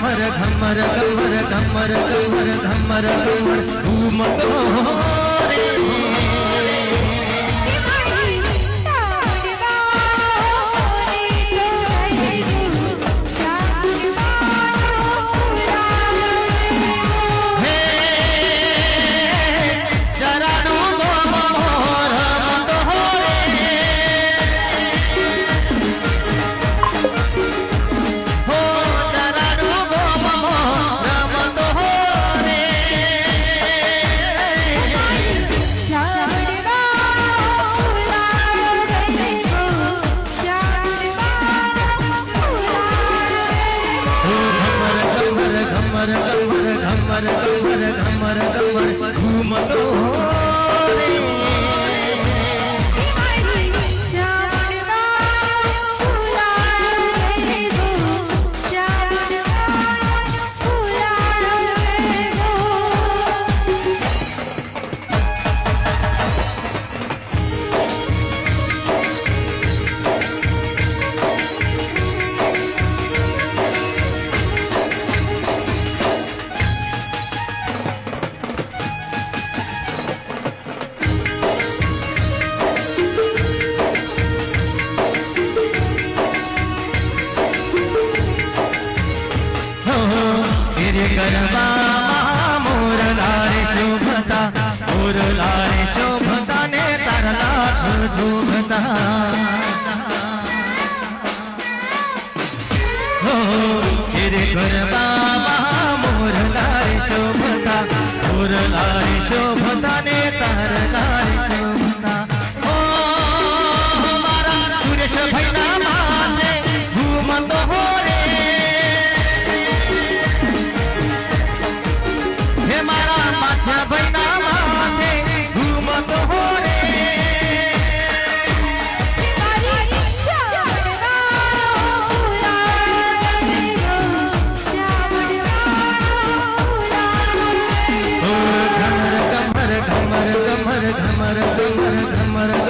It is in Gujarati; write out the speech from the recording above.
धमर धमर धमर धमर धमर धमर धूमत કમર કમર કમર કમર ઘૂમતો હો ગરબા મોર લારે શોભતા મોર લારે શોભતા ને તારા લાખ ધૂમતા હો રે ગરબા મારા માથા ભાઈના માથે ઘૂમતો હો રે ઘમર